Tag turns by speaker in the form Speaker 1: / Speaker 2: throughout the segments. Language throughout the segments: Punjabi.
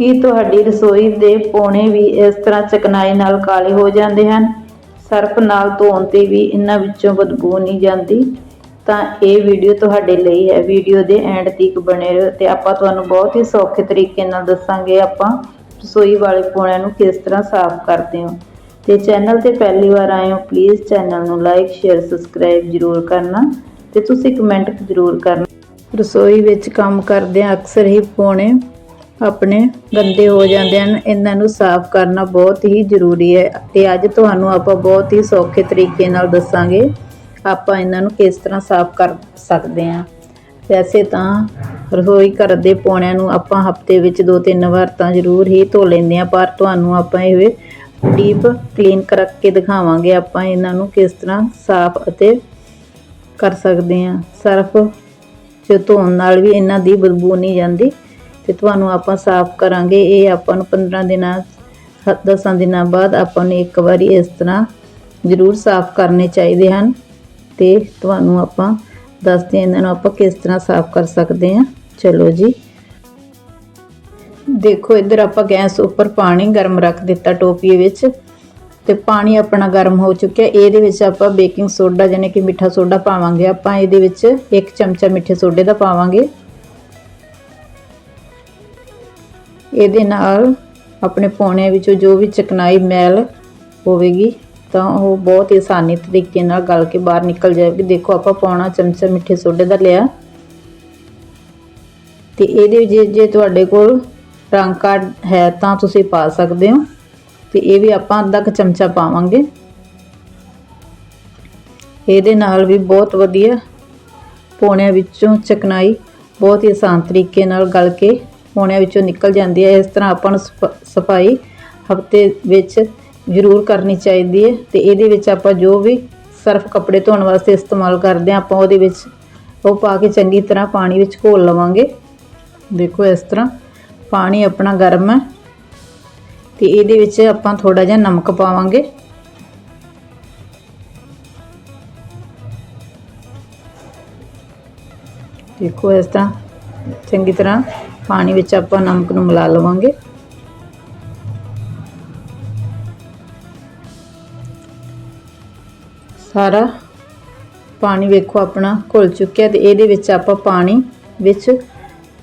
Speaker 1: ਕੀ ਤੁਹਾਡੀ ਰਸੋਈ ਦੇ ਪੌਣੇ ਵੀ ਇਸ ਤਰ੍ਹਾਂ ਚਕਨਾਈ ਨਾਲ ਕਾਲੇ ਹੋ ਜਾਂਦੇ ਹਨ? ਸਰਫ ਨਾਲ ਧੋਣ ਤੇ ਵੀ ਇਹਨਾਂ ਵਿੱਚੋਂ ਬਦਬੂ ਨਹੀਂ ਜਾਂਦੀ। ਤਾਂ ਇਹ ਵੀਡੀਓ ਤੁਹਾਡੇ ਲਈ ਹੈ। ਵੀਡੀਓ ਦੇ ਐਂਡ ਤੱਕ ਬਣੇ ਰਹੋ ਤੇ ਆਪਾਂ ਤੁਹਾਨੂੰ ਬਹੁਤ ਹੀ ਸੌਖੇ ਤਰੀਕੇ ਨਾਲ ਦੱਸਾਂਗੇ ਆਪਾਂ ਰਸੋਈ ਵਾਲੇ ਪੌਣਿਆਂ ਨੂੰ ਕਿਸ ਤਰ੍ਹਾਂ ਸਾਫ਼ ਕਰਦੇ ਹੋ। ਤੇ ਚੈਨਲ ਤੇ ਪਹਿਲੀ ਵਾਰ ਆਏ ਹੋ ਪਲੀਜ਼ ਚੈਨਲ ਨੂੰ ਲਾਈਕ ਸ਼ੇਅਰ ਸਬਸਕ੍ਰਾਈਬ ਜ਼ਰੂਰ ਕਰਨਾ ਤੇ ਤੁਸੀਂ ਕਮੈਂਟ ਜ਼ਰੂਰ ਕਰਨਾ। ਰਸੋਈ ਵਿੱਚ ਕੰਮ ਕਰਦੇ ਕਰਦਿਆਂ ਅਕਸਰ ਹੀ ਪੌਣੇ ਆਪਣੇ ਗੰਦੇ ਹੋ ਜਾਂਦੇ ਹਨ, ਇਹਨਾਂ ਨੂੰ ਸਾਫ਼ ਕਰਨਾ ਬਹੁਤ ਹੀ ਜ਼ਰੂਰੀ ਹੈ ਤੇ ਅੱਜ ਤੁਹਾਨੂੰ ਆਪਾਂ ਬਹੁਤ ਹੀ ਸੌਖੇ ਤਰੀਕੇ ਨਾਲ ਦੱਸਾਂਗੇ ਆਪਾਂ ਇਹਨਾਂ ਨੂੰ ਕਿਸ ਤਰ੍ਹਾਂ ਸਾਫ਼ ਕਰ ਸਕਦੇ ਹਾਂ। ਵੈਸੇ ਤਾਂ ਰਸੋਈ ਘਰ ਦੇ ਪੌਣਿਆਂ ਨੂੰ ਆਪਾਂ ਹਫ਼ਤੇ ਵਿੱਚ ਦੋ ਤਿੰਨ ਵਾਰ ਤਾਂ ਜ਼ਰੂਰ ਹੀ ਧੋ ਲੈਂਦੇ ਹਾਂ, ਪਰ ਤੁਹਾਨੂੰ ਆਪਾਂ ਇਹ ਡੀਪ ਕਲੀਨ ਕਰਕੇ ਦਿਖਾਵਾਂਗੇ ਆਪਾਂ ਇਹਨਾਂ ਨੂੰ ਕਿਸ ਤਰ੍ਹਾਂ ਸਾਫ਼ ਅਤੇ ਕਰ ਸਕਦੇ ਹਾਂ। ਸਰਫ ਚ ਧੋਣ ਨਾਲ ਵੀ ਇਹਨਾਂ ਦੀ ਬਦਬੂ ਨਹੀਂ ਜਾਂਦੀ। ਤੇ ਤੁਹਾਨੂੰ ਆਪਾਂ ਸਾਫ਼ ਕਰਾਂਗੇ। ਇਹ ਆਪਾਂ ਨੂੰ 15 ਦਿਨਾਂ 10 ਦਿਨਾਂ ਬਾਅਦ ਆਪਾਂ ਨੂੰ ਇੱਕ ਵਾਰੀ ਇਸ ਤਰ੍ਹਾਂ ਜ਼ਰੂਰ ਸਾਫ਼ ਕਰਨੇ ਚਾਹੀਦੇ ਹਨ ਤੇ ਤੁਹਾਨੂੰ ਆਪਾਂ ਦੱਸਦੇ ਹਾਂ ਇਹਨਾਂ ਨੂੰ ਆਪਾਂ ਕਿਸ ਤਰ੍ਹਾਂ ਸਾਫ਼ ਕਰ ਸਕਦੇ ਹਾਂ। ਚਲੋ ਜੀ। ਦੇਖੋ, ਇੱਧਰ ਆਪਾਂ ਗੈਸ ਉੱਪਰ ਪਾਣੀ ਗਰਮ ਰੱਖ ਦਿੱਤਾ ਟੋਪੀ ਵਿੱਚ ਤੇ ਪਾਣੀ ਆਪਣਾ ਗਰਮ ਹੋ ਚੁੱਕਿਆ। ਇਹਦੇ ਵਿੱਚ ਆਪਾਂ ਬੇਕਿੰਗ ਸੋਡਾ ਯਾਨੀ ਕਿ ਮਿੱਠਾ ਸੋਡਾ ਪਾਵਾਂਗੇ। ਆਪਾਂ ਇਹਦੇ ਵਿੱਚ ਇੱਕ ਚਮਚਾ ਮਿੱਠੇ ਸੋਡੇ ਦਾ ਪਾਵਾਂਗੇ। ਇਹਦੇ ਨਾਲ ਆਪਣੇ ਪੌਣਿਆਂ ਵਿੱਚੋਂ ਜੋ ਵੀ ਚਕਨਾਈ ਮੈਲ ਹੋਵੇਗੀ, ਤਾਂ ਉਹ ਬਹੁਤ ਹੀ ਆਸਾਨੀ ਤਰੀਕੇ ਨਾਲ ਗਲ ਕੇ ਬਾਹਰ ਨਿਕਲ ਜਾਵੇਗੀ। ਦੇਖੋ, ਆਪਾਂ ਪੌਣਾ ਚਮਚਾ ਮਿੱਠੇ ਸੋਡੇ ਦਾ ਲਿਆ। ਤੇ ਇਹਦੇ ਜੇ- ਜੇ ਤੁਹਾਡੇ ਕੋਲ ਰੰਗ ਕਾਰਡ ਹੈ, ਤਾਂ ਤੁਸੀਂ ਪਾ ਸਕਦੇ ਹੋ। ਤੇ ਇਹ ਵੀ ਆਪਾਂ ਅੱਧਾ ਕੁ ਚਮਚਾ ਪਾਵਾਂਗੇ। ਇਹਦੇ ਨਾਲ ਵੀ ਬਹੁਤ ਵਧੀਆ ਪੌਣਿਆਂ ਵਿੱਚੋਂ ਚਕਨਾਈ ਬਹੁਤ ਹੀ ਆਸਾਨ ਤਰੀਕੇ ਨਾਲ ਗਲ ਕੇ ਹੋਣਿਆਂ ਵਿੱਚੋਂ ਨਿਕਲ ਜਾਂਦੀ ਹੈ। ਇਸ ਤਰ੍ਹਾਂ ਆਪਾਂ ਨੂੰ ਸਫ- ਸਫ਼ਾਈ ਹਫ਼ਤੇ ਵਿੱਚ ਜ਼ਰੂਰ ਕਰਨੀ ਚਾਹੀਦੀ ਹੈ ਤੇ ਇਹਦੇ ਵਿੱਚ ਆਪਾਂ ਜੋ ਵੀ ਸਰਫ ਕੱਪੜੇ ਧੋਣ ਵਾਸਤੇ ਇਸਤੇਮਾਲ ਕਰਦੇ ਹਾਂ, ਆਪਾਂ ਉਹਦੇ ਵਿੱਚ ਉਹ ਪਾ ਕੇ ਚੰਗੀ ਤਰ੍ਹਾਂ ਪਾਣੀ ਵਿੱਚ ਘੋਲ ਲਵਾਂਗੇ। ਦੇਖੋ ਇਸ ਤਰ੍ਹਾਂ ਪਾਣੀ ਆਪਣਾ ਗਰਮ ਹੈ ਤੇ ਇਹਦੇ ਵਿੱਚ ਆਪਾਂ ਥੋੜਾ ਜਿਹਾ ਨਮਕ ਪਾਵਾਂਗੇ। ਦੇਖੋ ਇਸ ਤਰ੍ਹਾਂ ਚੰਗੀ ਤਰ੍ਹਾਂ ਪਾਣੀ ਵਿੱਚ ਆਪਾਂ ਨਮਕ ਨੂੰ ਮਿਲਾ ਲਵਾਂਗੇ। ਸਾਰਾ ਪਾਣੀ ਵੇਖੋ ਆਪਣਾ ਘੁਲ ਚੁੱਕਿਆ ਤੇ ਇਹਦੇ ਵਿੱਚ ਆਪਾਂ ਪਾਣੀ ਵਿੱਚ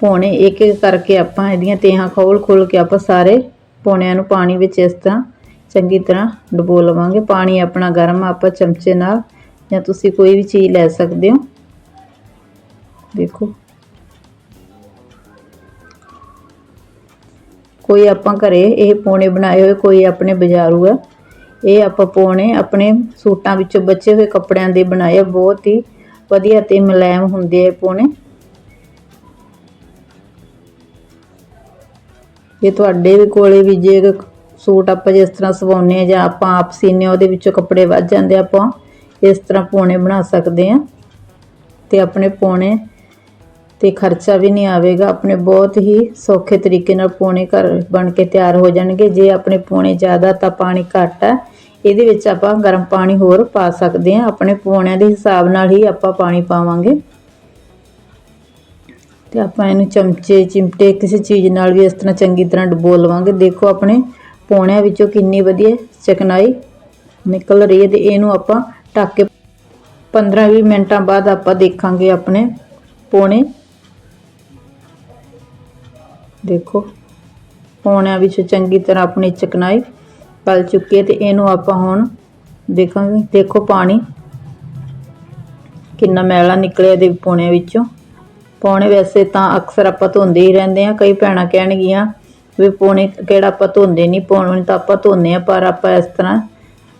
Speaker 1: ਪੌਣੇ ਇੱਕ ਇੱਕ ਕਰਕੇ ਆਪਾਂ ਇਹਦੀਆਂ ਤੇਹਾਂ ਖੋਲ ਖੋਲ ਕੇ ਆਪਾਂ ਸਾਰੇ ਪੌਣਿਆਂ ਨੂੰ ਪਾਣੀ ਵਿੱਚ ਇਸ ਤਰ੍ਹਾਂ ਚੰਗੀ ਤਰ੍ਹਾਂ ਡੁਬੋ ਲਵਾਂਗੇ। ਪਾਣੀ ਆਪਣਾ ਗਰਮ ਆਪਾਂ ਚਮਚੇ ਨਾਲ ਜਾਂ ਤੁਸੀਂ ਕੋਈ ਵੀ ਚੀਜ਼ ਲੈ ਸਕਦੇ ਹੋ। ਦੇਖੋ। ਕੋਈ ਆਪਾਂ ਘਰੇ ਇਹ ਪੌਣੇ ਬਣਾਏ ਹੋਏ ਕੋਈ ਆਪਣੇ ਬਾਜ਼ਾਰੂ ਆ। ਇਹ ਆਪਾਂ ਪੌਣੇ ਆਪਣੇ ਸੂਟਾਂ ਵਿੱਚੋਂ ਬਚੇ ਹੋਏ ਕੱਪੜਿਆਂ ਦੇ ਬਣਾਏ ਆ, ਬਹੁਤ ਹੀ ਵਧੀਆ ਤੇ ਮੁਲਾਇਮ ਹੁੰਦੇ ਆ ਪੌਣੇ। ਜੇ ਤੁਹਾਡੇ ਵੀ ਕੋਲੇ ਵੀ ਜੇ ਸੂਟ ਆਪਾਂ ਜਿਸ ਤਰ੍ਹਾਂ ਸਵਾਉਂਦੇ ਆ ਜਾਂ ਆਪਾਂ ਆਪ ਸੀਨੇ ਉਹਦੇ ਵਿੱਚੋਂ ਕੱਪੜੇ ਵੱਜ ਜਾਂਦੇ ਆਪਾਂ ਇਸ ਤਰ੍ਹਾਂ ਪੌਣੇ ਬਣਾ ਸਕਦੇ ਆ। ਤੇ ਆਪਣੇ ਪੌਣੇ ਤੇ ਖਰਚਾ ਵੀ ਨਹੀਂ ਆਵੇਗਾ। ਆਪਣੇ ਬਹੁਤ ਹੀ ਸੌਖੇ ਤਰੀਕੇ ਨਾਲ ਪੌਣੇ ਘਰ ਬਣ ਕੇ ਤਿਆਰ ਹੋ ਜਾਣਗੇ। ਜੇ ਆਪਣੇ ਪੌਣੇ ਜ਼ਿਆਦਾ ਤਾਂ ਪਾਣੀ ਘੱਟ ਹੈ। ਇਹਦੇ ਵਿੱਚ ਆਪਾਂ ਗਰਮ ਪਾਣੀ ਹੋਰ ਪਾ ਸਕਦੇ ਹਾਂ। ਆਪਣੇ ਪੌਣਿਆਂ ਦੇ ਹਿਸਾਬ ਨਾਲ ਹੀ ਆਪਾਂ ਪਾਣੀ ਪਾਵਾਂਗੇ। ਤੇ ਆਪਾਂ ਇਹਨੂੰ ਚਮਚੇ, ਚਿਮਟੇ, ਕਿਸੇ ਚੀਜ਼ ਨਾਲ ਵੀ ਇਸ ਤਰ੍ਹਾਂ ਚੰਗੀ ਤਰ੍ਹਾਂ ਡਬੋ ਲਵਾਂਗੇ। ਦੇਖੋ ਆਪਣੇ ਪੌਣਿਆਂ ਵਿੱਚੋਂ ਕਿੰਨੀ ਵਧੀਆ ਚਕਨਾਈ ਨਿਕਲ ਰਹੀ ਹੈ ਤੇ ਇਹਨੂੰ ਆਪਾਂ ਢੱਕ ਕੇ 15-20 ਮਿੰਟਾਂ ਬਾਅਦ ਆਪਾਂ ਦੇਖਾਂਗੇ ਆਪਣੇ ਪੌਣੇ। ਦੇਖੋ। ਪੌਣਿਆਂ ਵਿੱਚ ਚੰਗੀ ਤਰ੍ਹਾਂ ਆਪਣੀ ਚਕਨਾਈ ਪਲ ਚੁੱਕੀ ਹੈ ਤੇ ਇਹਨੂੰ ਆਪਾਂ ਹੁਣ ਦੇਖਾਂਗੇ। ਦੇਖੋ ਪਾਣੀ। ਕਿੰਨਾ ਮੈਲਾ ਨਿਕਲਿਆ ਦੇ ਪੌਣਿਆਂ ਵਿੱਚੋਂ। ਪੌਣੇ ਵੈਸੇ ਤਾਂ ਅਕਸਰ ਆਪਾਂ ਧੋਂਦੇ ਹੀ ਰਹਿੰਦੇ ਆ ਕਈ ਭੈਣਾਂ ਕਹਿਣਗੀਆਂ ਵੀ ਪੌਣੇ ਕਿਹੜਾ ਆਪਾਂ ਧੋਂਦੇ ਨਹੀਂ, ਪੌਣੇ ਤਾਂ ਆਪਾਂ ਧੋਂਦੇ ਆ ਪਰ ਆਪਾਂ ਇਸ ਤਰ੍ਹਾਂ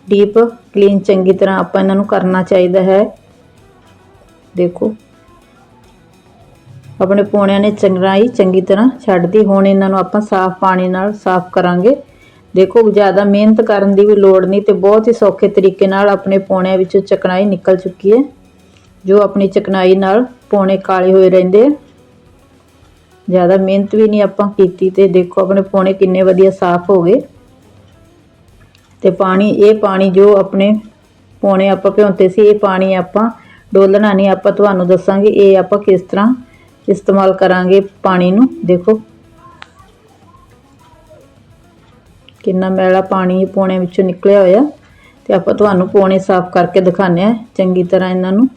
Speaker 1: ਡੀਪ ਕਲੀਨ ਚੰਗੀ ਤਰ੍ਹਾਂ ਆਪਾਂ ਇਹਨਾਂ ਨੂੰ ਕਰਨਾ ਚਾਹੀਦਾ ਹੈ। ਦੇਖੋ। ਆਪਣੇ ਪੌਣਿਆਂ ਨੇ ਚੰਗਰਾਈ ਚੰਗੀ ਤਰ੍ਹਾਂ ਛੱਡਦੀ ਹੁਣ ਇਹਨਾਂ ਨੂੰ ਆਪਾਂ ਸਾਫ਼ ਪਾਣੀ ਨਾਲ ਸਾਫ਼ ਕਰਾਂਗੇ। ਦੇਖੋ, ਜ਼ਿਆਦਾ ਮਿਹਨਤ ਕਰਨ ਦੀ ਵੀ ਲੋੜ ਨਹੀਂ ਤੇ ਬਹੁਤ ਹੀ ਸੌਖੇ ਤਰੀਕੇ ਨਾਲ ਆਪਣੇ ਪੌਣਿਆਂ ਵਿੱਚੋਂ ਚਕਨਾਈ ਨਿਕਲ ਚੁੱਕੀ ਹੈ। ਜੋ ਆਪਣੀ ਚਕਨਾਈ ਨਾਲ ਪੌਣੇ ਕਾਲੇ ਹੋਏ ਰਹਿੰਦੇ ਆ। ਜ਼ਿਆਦਾ ਮਿਹਨਤ ਵੀ ਨਹੀਂ ਆਪਾਂ ਕੀਤੀ ਤੇ ਦੇਖੋ, ਆਪਣੇ ਪੌਣੇ ਕਿੰਨੇ ਵਧੀਆ ਸਾਫ਼ ਹੋ ਗਏ। ਤੇ ਪਾਣੀ, ਇਹ ਪਾਣੀ ਜੋ ਆਪਣੇ ਪੌਣੇ ਆਪਾਂ ਭਿਉਂਤੇ ਸੀ, ਇਹ ਪਾਣੀ ਆਪਾਂ ਡੋਲਣਾ ਨਹੀਂ, ਆਪਾਂ ਤੁਹਾਨੂੰ ਦੱਸਾਂਗੇ ਇਹ ਆਪਾਂ ਕਿਸ ਤਰ੍ਹਾਂ ਇਸਤੇਮਾਲ ਕਰਾਂਗੇ ਪਾਣੀ ਨੂੰ। ਦੇਖੋ। ਕਿੰਨਾ ਮੈਲਾ ਪਾਣੀ ਪੌਣੇ ਵਿੱਚੋਂ ਨਿਕਲਿਆ ਹੋਇਆ। ਤੇ ਆਪਾਂ ਤੁਹਾਨੂੰ ਪੌਣੇ ਸਾਫ਼ ਕਰਕੇ ਦਿਖਾਉਂਦੇ ਆ ਚੰਗੀ ਤਰ੍ਹਾਂ ਇਹਨਾਂ ਨੂੰ।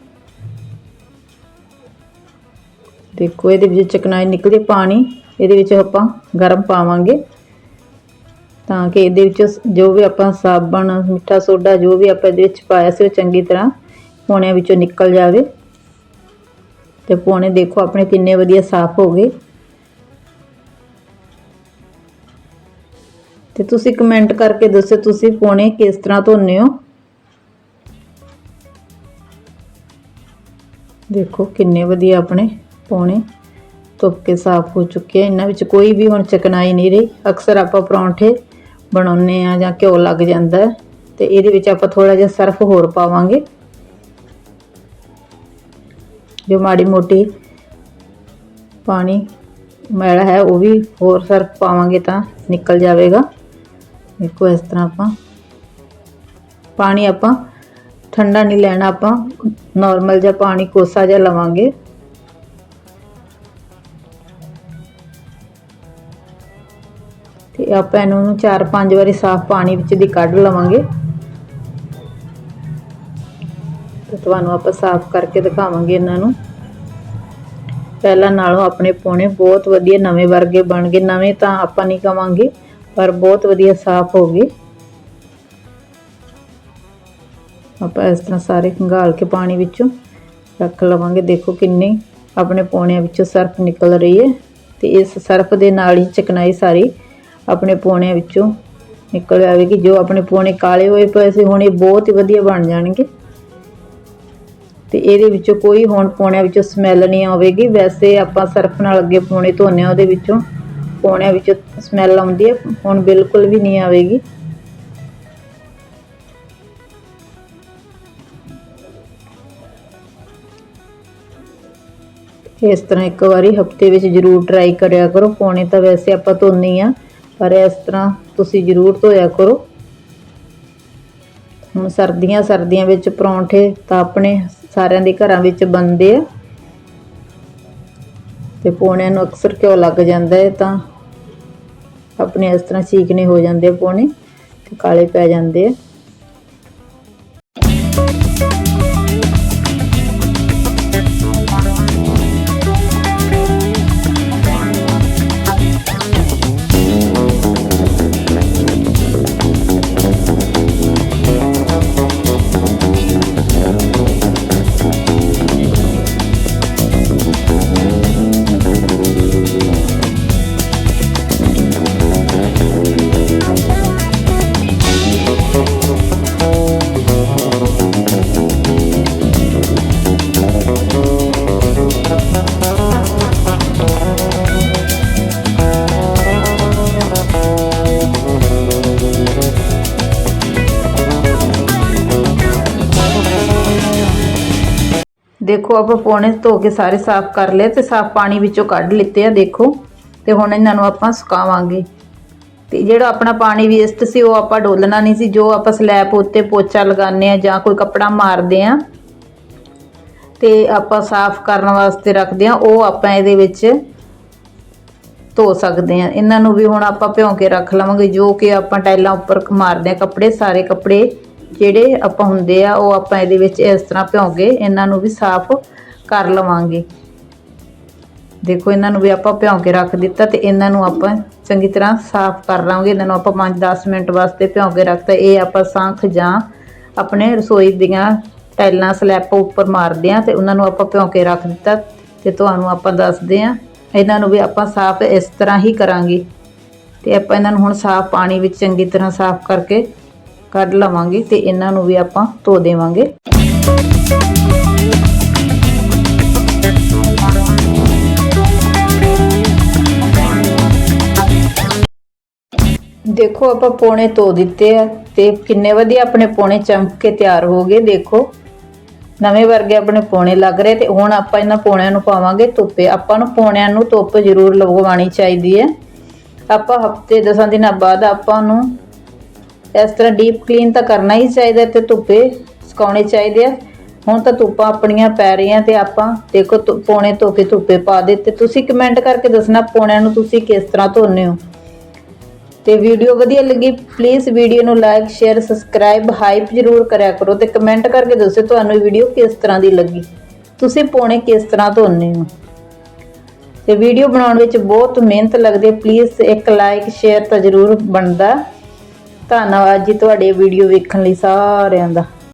Speaker 1: ਦੇਖੋ, ਇਹਦੇ ਵਿੱਚ ਚਕਨਾਈ ਨਿਕਲਦੀ ਪਾਣੀ। ਇਹਦੇ ਵਿੱਚ ਆਪਾਂ ਗਰਮ ਪਾਵਾਂਗੇ। ਤਾਂ ਕਿ ਇਹਦੇ ਵਿੱਚ ਜੋ ਵੀ ਆਪਾਂ ਸਾਬਣ, ਮਿੱਠਾ ਸੋਡਾ, ਜੋ ਵੀ ਆਪਾਂ ਇਹਦੇ ਵਿੱਚ ਪਾਇਆ ਸੀ ਉਹ ਚੰਗੀ ਤਰ੍ਹਾਂ ਪੌਣਿਆਂ ਵਿੱਚੋਂ ਨਿਕਲ ਜਾਵੇ। ਤੇ ਪੌਣੇ ਦੇਖੋ ਆਪਣੇ ਕਿੰਨੇ ਵਧੀਆ ਸਾਫ਼ ਹੋ ਗਏ। ਤੇ ਤੁਸੀਂ ਕਮੈਂਟ ਕਰਕੇ ਦੱਸੋ ਤੁਸੀਂ ਪੌਣੇ ਕਿਸ ਤਰ੍ਹਾਂ ਧੋਨੇ ਹੋ। ਦੇਖੋ ਕਿੰਨੇ ਵਧੀਆ ਆਪਣੇ ਪੌਣੇ ਧੁੱਪ ਕੇ ਸਾਫ਼ ਹੋ ਚੁੱਕੇ ਆ। ਇਹਨਾਂ ਵਿੱਚ ਕੋਈ ਵੀ ਹੁਣ ਚਕਨਾਈ ਨਹੀਂ ਰਹੀ। ਅਕਸਰ ਆਪਾਂ ਪਰੌਂਠੇ ਬਣਾਉਨੇ ਆ ਜਾਂ ਘਿਓ ਲੱਗ ਜਾਂਦਾ ਹੈ। ਤੇ ਇਹਦੇ ਵਿੱਚ ਆਪਾਂ ਥੋੜਾ ਜਿਹਾ ਸਰਫ ਹੋਰ ਪਾਵਾਂਗੇ। ਜੋ ਮਾੜੀ ਮੋਟੀ ਪਾਣੀ ਮੈਲਾ ਹੈ, ਉਹ ਵੀ ਹੋਰ ਸਰਫ ਪਾਵਾਂਗੇ ਤਾਂ ਨਿਕਲ ਜਾਵੇਗਾ। ਦੇਖੋ ਇਸ ਤਰ੍ਹਾਂ ਆਪਾਂ ਪਾਣੀ ਆਪਾਂ ਠੰਡਾ ਨਹੀਂ ਲੈਣਾ, ਆਪਾਂ ਨਾਰਮਲ ਜਿਹਾ ਪਾਣੀ ਕੋਸਾ ਜਿਹਾ ਲਵਾਂਗੇ। ਤੇ ਆਪਾਂ ਇਹਨੂੰ ਨੂੰ ਚਾਰ ਪੰਜ ਵਾਰੀ ਸਾਫ਼ ਪਾਣੀ ਵਿੱਚ ਦੀ ਕੱਢ ਲਵਾਂਗੇ। ਤੁਹਾਨੂੰ ਆਪਾਂ ਸਾਫ਼ ਕਰਕੇ ਦਿਖਾਵਾਂਗੇ ਇਹਨਾਂ ਨੂੰ। ਪਹਿਲਾਂ ਨਾਲੋਂ ਆਪਣੇ ਪੌਣੇ ਬਹੁਤ ਵਧੀਆ ਨਵੇਂ ਵਰਗੇ ਬਣ ਗਏ। ਨਵੇਂ ਤਾਂ ਆਪਾਂ ਨਹੀਂ ਕਵਾਂਗੇ, ਪਰ ਬਹੁਤ ਵਧੀਆ ਸਾਫ਼ ਹੋ ਗਏ। ਆਪਾਂ ਇਸ ਤਰ੍ਹਾਂ ਸਾਰੇ ਖੰਗਾਲ ਕੇ ਪਾਣੀ ਵਿੱਚੋਂ ਰੱਖ ਲਵਾਂਗੇ। ਦੇਖੋ ਕਿੰਨੀ ਆਪਣੇ ਪੌਣਿਆਂ ਵਿੱਚੋਂ ਸਰਫ ਨਿਕਲ ਰਹੀ ਹੈ ਤੇ ਇਸ ਸਰਫ ਦੇ ਨਾਲ ਹੀ ਚਕਨਾਈ ਸਾਰੀ ਆਪਣੇ ਪੌਣਿਆਂ ਵਿੱਚੋਂ ਨਿਕਲ ਆਵੇਗੀ। ਜੋ ਆਪਣੇ ਪੌਣੇ ਕਾਲੇ ਹੋਏ ਪਏ ਸੀ, ਹੁਣ ਇਹ ਬਹੁਤ ਹੀ ਵਧੀਆ ਬਣ ਜਾਣਗੇ। ਤੇ ਇਹਦੇ ਵਿੱਚੋਂ ਕੋਈ ਹੁਣ ਪੌਣਿਆਂ ਵਿੱਚੋਂ ਸਮੈਲ ਨਹੀਂ ਆਵੇਗੀ। ਵੈਸੇ ਆਪਾਂ ਸਰਫ ਨਾਲ ਅੱਗੇ ਪੌਣੇ ਧੋਨੇ ਆ, ਉਹਦੇ ਵਿੱਚੋਂ ਪੌਣਿਆਂ ਵਿੱਚੋਂ ਸਮੈਲ ਆਉਂਦੀ ਹੈ ਹੁਣ ਬਿਲਕੁਲ ਵੀ ਨਹੀਂ ਆਵੇਗੀ। ਇਸ ਤਰ੍ਹਾਂ ਇੱਕ ਵਾਰੀ ਹਫ਼ਤੇ ਵਿੱਚ ਜ਼ਰੂਰ ਟਰਾਈ ਕਰਿਆ ਕਰੋ। ਪੌਣੇ ਤਾਂ ਵੈਸੇ ਆਪਾਂ ਧੋਨੀ ਆ, ਪਰ ਇਸ ਤਰ੍ਹਾਂ ਤੁਸੀਂ ਜ਼ਰੂਰ ਧੋਇਆ ਕਰੋ। ਹੁਣ ਸਰਦੀਆਂ ਸਰਦੀਆਂ ਵਿੱਚ ਪਰੌਂਠੇ ਤਾਂ ਆਪਣੇ ਸਾਰਿਆਂ ਦੇ ਘਰਾਂ ਵਿੱਚ ਬਣਦੇ ਆ। ਤੇ ਪੌਣਿਆਂ ਨੂੰ ਅਕਸਰ ਘਿਓ ਲੱਗ ਜਾਂਦਾ ਹੈ ਤਾਂ ਆਪਣੇ ਇਸ ਤਰ੍ਹਾਂ ਚੀਕਨੇ ਹੋ ਜਾਂਦੇ ਆ ਪੌਣੇ ਤੇ ਕਾਲੇ ਪੈ ਜਾਂਦੇ ਆ। ਦੇਖੋ, ਆਪਾਂ ਪੌਣੇ ਧੋ ਕੇ ਸਾਰੇ ਸਾਫ਼ ਕਰ ਲਏ ਤੇ ਸਾਫ਼ ਪਾਣੀ ਵਿੱਚੋਂ ਕੱਢ ਲਿੱਤੇ ਆ, ਦੇਖੋ। ਤੇ ਹੁਣ ਇਹਨਾਂ ਨੂੰ ਆਪਾਂ ਸੁਕਾਵਾਂਗੇ। ਤੇ ਜਿਹੜਾ ਆਪਣਾ ਪਾਣੀ ਵੇਸਟ ਸੀ, ਉਹ ਆਪਾਂ ਡੋਲਣਾ ਨਹੀਂ ਸੀ। ਜੋ ਆਪਾਂ ਸਲੈਬ ਉੱਤੇ ਪੋਚਾ ਲਗਾਉਂਦੇ ਆ ਜਾਂ ਕੋਈ ਕੱਪੜਾ ਮਾਰਦੇ ਆ, ਤੇ ਆਪਾਂ ਸਾਫ਼ ਕਰਨ ਵਾਸਤੇ ਰੱਖਦੇ ਆ, ਉਹ ਆਪਾਂ ਇਹਦੇ ਵਿੱਚ ਧੋ ਸਕਦੇ ਆ। ਇਹਨਾਂ ਨੂੰ ਵੀ ਹੁਣ ਆਪਾਂ ਭਿਉਂ ਕੇ ਰੱਖ ਲਵਾਂਗੇ, ਜੋ ਕਿ ਆਪਾਂ ਟਾਈਲਾਂ ਉੱਪਰ ਮਾਰਦੇ ਆ ਕੱਪੜੇ, ਸਾਰੇ ਕੱਪੜੇ। ਜਿਹੜੇ ਆਪਾਂ ਹੁੰਦੇ ਆ, ਉਹ ਆਪਾਂ ਇਹਦੇ ਵਿੱਚ ਇਸ ਤਰ੍ਹਾਂ ਭਿਉਂ ਕੇ ਇਹਨਾਂ ਨੂੰ ਵੀ ਸਾਫ਼ ਕਰ ਲਵਾਂਗੇ। ਦੇਖੋ, ਇਹਨਾਂ ਨੂੰ ਵੀ ਆਪਾਂ ਭਿਉਂ ਕੇ ਰੱਖ ਦਿੱਤਾ ਤੇ ਇਹਨਾਂ ਨੂੰ ਆਪਾਂ ਚੰਗੀ ਤਰ੍ਹਾਂ ਸਾਫ਼ ਕਰ ਲਾਂਗੇ। ਇਹਨਾਂ ਨੂੰ ਆਪਾਂ 5-10 ਮਿੰਟ ਵਾਸਤੇ ਭਿਉਂ ਕੇ ਰੱਖਤਾ। ਇਹ ਆਪਾਂ ਸੰਖ ਜਾਂ ਆਪਣੇ ਰਸੋਈ ਦੀਆਂ ਟਾਈਲਾਂ ਸਲੈਬ ਉੱਪਰ ਮਾਰਦੇ ਆ ਤੇ ਉਹਨਾਂ ਨੂੰ ਆਪਾਂ ਭਿਉਂ ਕੇ ਰੱਖ ਦਿੱਤਾ ਤੇ ਤੁਹਾਨੂੰ ਆਪਾਂ ਦੱਸਦੇ ਆ, ਇਹਨਾਂ ਨੂੰ ਵੀ ਆਪਾਂ ਸਾਫ਼ ਇਸ ਤਰ੍ਹਾਂ ਹੀ ਕਰਾਂਗੇ। ਤੇ ਆਪਾਂ ਇਹਨਾਂ ਨੂੰ ਹੁਣ ਸਾਫ਼ ਪਾਣੀ ਵਿੱਚ ਚੰਗੀ ਤਰ੍ਹਾਂ ਸਾਫ਼ ਕਰਕੇ ਕੱਢ ਲਵਾਂਗੇ ਤੇ ਇਹਨਾਂ ਨੂੰ ਵੀ ਆਪਾਂ ਧੋ ਦੇਵਾਂਗੇ। ਦੇਖੋ ਆਪਾਂ ਪੌਣੇ ਧੋ ਦਿੱਤੇ ਆ ਤੇ ਕਿੰਨੇ ਵਧੀਆ ਆਪਣੇ ਪੌਣੇ ਚਮਕ ਕੇ ਤਿਆਰ ਹੋ ਗਏ, ਦੇਖੋ। ਨਵੇਂ ਵਰਗੇ ਆਪਣੇ ਪੌਣੇ ਲੱਗ ਰਹੇ ਤੇ ਹੁਣ ਆਪਾਂ ਇਹਨਾਂ ਪੌਣਿਆਂ ਨੂੰ ਪਾਵਾਂਗੇ ਧੁੱਪੇ। ਆਪਾਂ ਨੂੰ ਪੌਣਿਆਂ ਨੂੰ ਧੁੱਪ ਜ਼ਰੂਰ ਲਗਵਾਉਣੀ ਚਾਹੀਦੀ ਹੈ। ਆਪਾਂ ਹਫ਼ਤੇ 10 ਦਿਨਾਂ ਬਾਅਦ ਆਪਾਂ ਨੂੰ ਇਸ ਤਰ੍ਹਾਂ ਡੀਪ ਕਲੀਨ ਤਾਂ ਕਰਨਾ ਹੀ ਚਾਹੀਦਾ ਤੇ ਧੁੱਪੇ ਸੁਕਾਉਣੇ ਚਾਹੀਦੇ ਆ। ਹੁਣ ਤਾਂ ਧੁੱਪਾਂ ਆਪਣੀਆਂ ਪੈ ਰਹੀਆਂ ਤੇ ਆਪਾਂ ਦੇਖੋ ਧੁ- ਪੌਣੇ ਧੋ ਕੇ ਧੁੱਪੇ ਪਾ ਦਿੱਤੇ। ਤੁਸੀਂ ਕਮੈਂਟ ਕਰਕੇ ਦੱਸਣਾ ਪੌਣਿਆਂ ਨੂੰ ਤੁਸੀਂ ਕਿਸ ਤਰ੍ਹਾਂ ਧੋਨੇ ਹੋ। ਤੇ ਵੀਡੀਓ ਵਧੀਆ ਲੱਗੀ ਪਲੀਜ਼ ਵੀਡੀਓ ਨੂੰ ਲਾਈਕ ਸ਼ੇਅਰ ਸਬਸਕ੍ਰਾਈਬ ਹਾਈਪ ਜ਼ਰੂਰ ਕਰਿਆ ਕਰੋ ਤੇ ਕਮੈਂਟ ਕਰਕੇ ਦੱਸੋ ਤੁਹਾਨੂੰ ਇਹ ਵੀਡੀਓ ਕਿਸ ਤਰ੍ਹਾਂ ਦੀ ਲੱਗੀ। ਤੁਸੀਂ ਪੌਣੇ ਕਿਸ ਤਰ੍ਹਾਂ ਧੋਨੇ ਹੋ। ਤੇ ਵੀਡੀਓ ਬਣਾਉਣ ਵਿੱਚ ਬਹੁਤ ਮਿਹਨਤ ਲੱਗਦੀ ਪਲੀਜ਼ ਇੱਕ ਲਾਈਕ ਸ਼ੇਅਰ ਤਾਂ ਜ਼ਰੂਰ ਬਣਦਾ। ਧੰਨਵਾਦ ਜੀ ਤੁਹਾਡੇ ਵੀਡੀਓ ਵੇਖਣ ਲਈ ਸਾਰਿਆਂ ਦਾ।